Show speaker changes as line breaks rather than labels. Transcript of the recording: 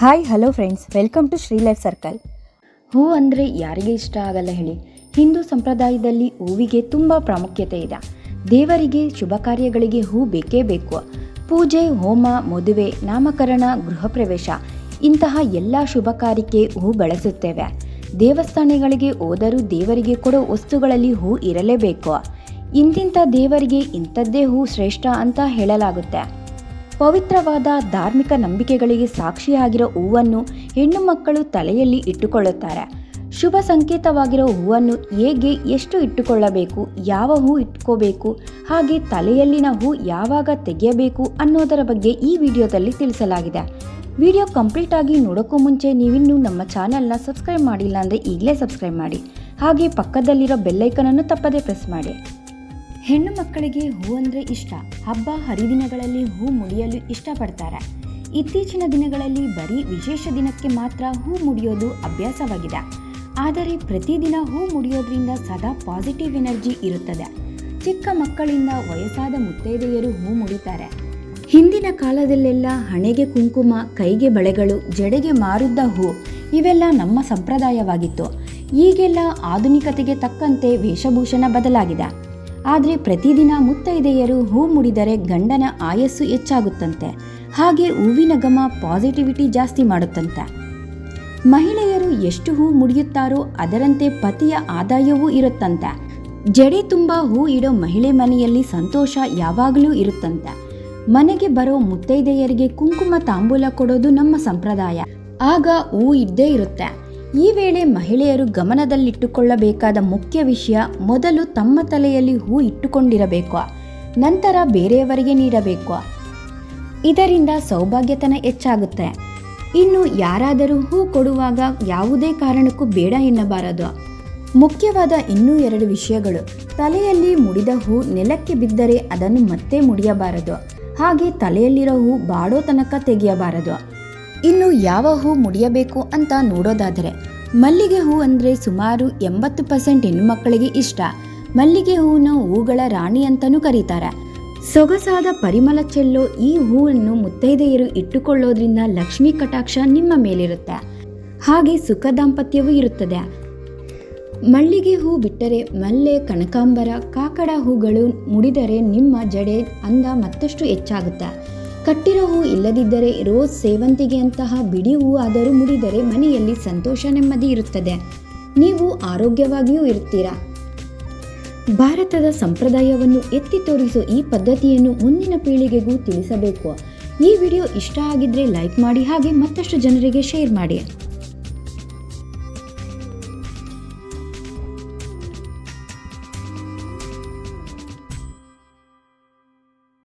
Hi hello friends welcome to Shri life circle
ಹೂ ಅಂದರೆ ಯಾರಿಗೆ ಇಷ್ಟ ಆಗಲ್ಲ ಹೇಳಿ. ಹಿಂದೂ ಸಂಪ್ರದಾಯದಲ್ಲಿ ಹೂವಿಗೆ ತುಂಬ ಪ್ರಾಮುಖ್ಯತೆ ಇದೆ. ದೇವರಿಗೆ, ಶುಭ ಕಾರ್ಯಗಳಿಗೆ ಹೂ ಬೇಕೇ ಬೇಕು. ಪೂಜೆ, ಹೋಮ, ಮದುವೆ, ನಾಮಕರಣ, ಗೃಹ ಪ್ರವೇಶ ಇಂತಹ ಎಲ್ಲ ಶುಭ ಕಾರ್ಯಕ್ಕೆ ಹೂ ಬಳಸುತ್ತೇವೆ. ದೇವಸ್ಥಾನಗಳಿಗೆ ಹೋದರೂ ದೇವರಿಗೆ ಕೊಡೋ ವಸ್ತುಗಳಲ್ಲಿ ಹೂ ಇರಲೇಬೇಕು. ಇಂತಿಂಥ ದೇವರಿಗೆ ಇಂಥದ್ದೇ ಹೂ ಶ್ರೇಷ್ಠ ಅಂತ ಹೇಳಲಾಗುತ್ತೆ. ಪವಿತ್ರವಾದ ಧಾರ್ಮಿಕ ನಂಬಿಕೆಗಳಿಗೆ ಸಾಕ್ಷಿಯಾಗಿರೋ ಹೂವನ್ನು ಹೆಣ್ಣು ಮಕ್ಕಳು ತಲೆಯಲ್ಲಿ ಇಟ್ಟುಕೊಳ್ಳುತ್ತಾರೆ. ಶುಭ ಸಂಕೇತವಾಗಿರೋ ಹೂವನ್ನು ಹೇಗೆ, ಎಷ್ಟು ಇಟ್ಟುಕೊಳ್ಳಬೇಕು, ಯಾವ ಹೂ ಇಟ್ಕೋಬೇಕು, ಹಾಗೆ ತಲೆಯಲ್ಲಿನ ಹೂ ಯಾವಾಗ ತೆಗೆಯಬೇಕು ಅನ್ನೋದರ ಬಗ್ಗೆ ಈ ವಿಡಿಯೋದಲ್ಲಿ ತಿಳಿಸಲಾಗಿದೆ. ವಿಡಿಯೋ ಕಂಪ್ಲೀಟ್ ಆಗಿ ನೋಡೋಕ್ಕೂ ಮುಂಚೆ ನೀವಿನ್ನೂ ನಮ್ಮ ಚಾನೆಲ್ನ ಸಬ್ಸ್ಕ್ರೈಬ್ ಮಾಡಿಲ್ಲ ಅಂದರೆ ಈಗಲೇ ಸಬ್ಸ್ಕ್ರೈಬ್ ಮಾಡಿ. ಹಾಗೆ ಪಕ್ಕದಲ್ಲಿರೋ ಬೆಲ್ಲೈಕನನ್ನು ತಪ್ಪದೇ ಪ್ರೆಸ್ ಮಾಡಿ. ಹೆಣ್ಣು ಮಕ್ಕಳಿಗೆ ಹೂ ಅಂದರೆ ಇಷ್ಟ. ಹಬ್ಬ ಹರಿದಿನಗಳಲ್ಲಿ ಹೂ ಮುಡಿಯಲು ಇಷ್ಟಪಡ್ತಾರೆ. ಇತ್ತೀಚಿನ ದಿನಗಳಲ್ಲಿ ಬರೀ ವಿಶೇಷ ದಿನಕ್ಕೆ ಮಾತ್ರ ಹೂ ಮುಡಿಯೋದು ಅಭ್ಯಾಸವಾಗಿದೆ. ಆದರೆ ಪ್ರತಿದಿನ ಹೂ ಮುಡಿಯೋದ್ರಿಂದ ಸದಾ ಪಾಸಿಟಿವ್ ಎನರ್ಜಿ ಇರುತ್ತದೆ. ಚಿಕ್ಕ ಮಕ್ಕಳಿಂದ ವಯಸ್ಸಾದ ಮುತ್ತೈದೆಯರು ಹೂ ಮುಡಿತಾರೆ. ಹಿಂದಿನ ಕಾಲದಲ್ಲೆಲ್ಲ ಹಣೆಗೆ ಕುಂಕುಮ, ಕೈಗೆ ಬಳೆಗಳು, ಜಡೆಗೆ ಮಾರುದ್ದ ಹೂ ಇವೆಲ್ಲ ನಮ್ಮ ಸಂಪ್ರದಾಯವಾಗಿತ್ತು. ಈಗೆಲ್ಲ ಆಧುನಿಕತೆಗೆ ತಕ್ಕಂತೆ ವೇಷಭೂಷಣ ಬದಲಾಗಿದೆ. ಆದರೆ ಪ್ರತಿದಿನ ಮುತ್ತೈದೆಯರು ಹೂ ಮುಡಿದರೆ ಗಂಡನ ಆಯಸ್ಸು ಹೆಚ್ಚಾಗುತ್ತಂತೆ. ಹಾಗೆ ಹೂವಿನ ಗಮ ಪಾಸಿಟಿವಿಟಿ ಜಾಸ್ತಿ ಮಾಡುತ್ತಂತೆ. ಮಹಿಳೆಯರು ಎಷ್ಟು ಹೂ ಮುಡಿಯುತ್ತಾರೋ ಅದರಂತೆ ಪತಿಯ ಆದಾಯವೂ ಇರುತ್ತಂತೆ. ಜಡೆ ತುಂಬ ಹೂ ಇಡೋ ಮಹಿಳೆ ಮನೆಯಲ್ಲಿ ಸಂತೋಷ ಯಾವಾಗಲೂ ಇರುತ್ತಂತೆ. ಮನೆಗೆ ಬರೋ ಮುತ್ತೈದೆಯರಿಗೆ ಕುಂಕುಮ ತಾಂಬೂಲ ಕೊಡೋದು ನಮ್ಮ ಸಂಪ್ರದಾಯ. ಆಗ ಹೂ ಇದ್ದೇ ಇರುತ್ತೆ. ಈ ವೇಳೆ ಮಹಿಳೆಯರು ಗಮನದಲ್ಲಿಟ್ಟುಕೊಳ್ಳಬೇಕಾದ ಮುಖ್ಯ ವಿಷಯ ಮೊದಲು ತಮ್ಮ ತಲೆಯಲ್ಲಿ ಹೂ ಇಟ್ಟುಕೊಂಡಿರಬೇಕು. ನಂತರ ಬೇರೆಯವರಿಗೆ ನೀಡಬೇಕು. ಇದರಿಂದ ಸೌಭಾಗ್ಯತನ ಹೆಚ್ಚಾಗುತ್ತೆ. ಇನ್ನು ಯಾರಾದರೂ ಹೂ ಕೊಡುವಾಗ ಯಾವುದೇ ಕಾರಣಕ್ಕೂ ಬೇಡ ಎನ್ನಬಾರದು. ಮುಖ್ಯವಾದ ಇನ್ನೂ ಎರಡು ವಿಷಯಗಳು. ತಲೆಯಲ್ಲಿ ಮುಡಿದ ಹೂ ನೆಲಕ್ಕೆ ಬಿದ್ದರೆ ಅದನ್ನು ಮತ್ತೆ ಮುಡಿಯಬಾರದು. ಹಾಗೆ ತಲೆಯಲ್ಲಿರೋ ಹೂ ಬಾಡೋ ತನಕ ತೆಗೆಯಬಾರದು. ಇನ್ನು ಯಾವ ಹೂ ಮುಡಿಯಬೇಕು ಅಂತ ನೋಡೋದಾದರೆ ಮಲ್ಲಿಗೆ ಹೂ ಅಂದರೆ ಸುಮಾರು ಎಂಬತ್ತು ಪರ್ಸೆಂಟ್ ಹೆಣ್ಣುಮಕ್ಕಳಿಗೆ ಇಷ್ಟ. ಮಲ್ಲಿಗೆ ಹೂವನ್ನು ಹೂಗಳ ರಾಣಿ ಅಂತಲೂ ಕರೀತಾರೆ. ಸೊಗಸಾದ ಪರಿಮಳ ಚೆಲ್ಲೋ ಈ ಹೂವನ್ನು ಮುತ್ತೈದೆಯರು ಇಟ್ಟುಕೊಳ್ಳೋದ್ರಿಂದ ಲಕ್ಷ್ಮೀ ಕಟಾಕ್ಷ ನಿಮ್ಮ ಮೇಲಿರುತ್ತೆ. ಹಾಗೆ ಸುಖ ದಾಂಪತ್ಯವೂ ಇರುತ್ತದೆ. ಮಲ್ಲಿಗೆ ಹೂ ಬಿಟ್ಟರೆ ಮಲ್ಲೆ, ಕನಕಾಂಬರ, ಕಾಕಡ ಹೂಗಳು ಮುಡಿದರೆ ನಿಮ್ಮ ಜಡೆ ಅಂದ ಮತ್ತಷ್ಟು ಹೆಚ್ಚಾಗುತ್ತೆ. ಕಟ್ಟಿರೋ ಹೂ ಇಲ್ಲದಿದ್ದರೆ ರೋಸ್ ಸೇವಂತಿಗೆಯಂತಹ ಬಿಡಿ ಹೂ ಆದರೂ ಮುಡಿದರೆ ಮನೆಯಲ್ಲಿ ಸಂತೋಷ ನೆಮ್ಮದಿ ಇರುತ್ತದೆ. ನೀವು ಆರೋಗ್ಯವಾಗಿಯೂ ಇರ್ತೀರಾ ಭಾರತದ ಸಂಪ್ರದಾಯವನ್ನು ಎತ್ತಿ ತೋರಿಸೋ ಈ ಪದ್ಧತಿಯನ್ನು ಮುಂದಿನ ಪೀಳಿಗೆಗೂ ತಿಳಿಸಬೇಕು. ಈ ವಿಡಿಯೋ ಇಷ್ಟ ಆಗಿದ್ರೆ ಲೈಕ್ ಮಾಡಿ ಹಾಗೆ ಮತ್ತಷ್ಟು ಜನರಿಗೆ ಶೇರ್ ಮಾಡಿ.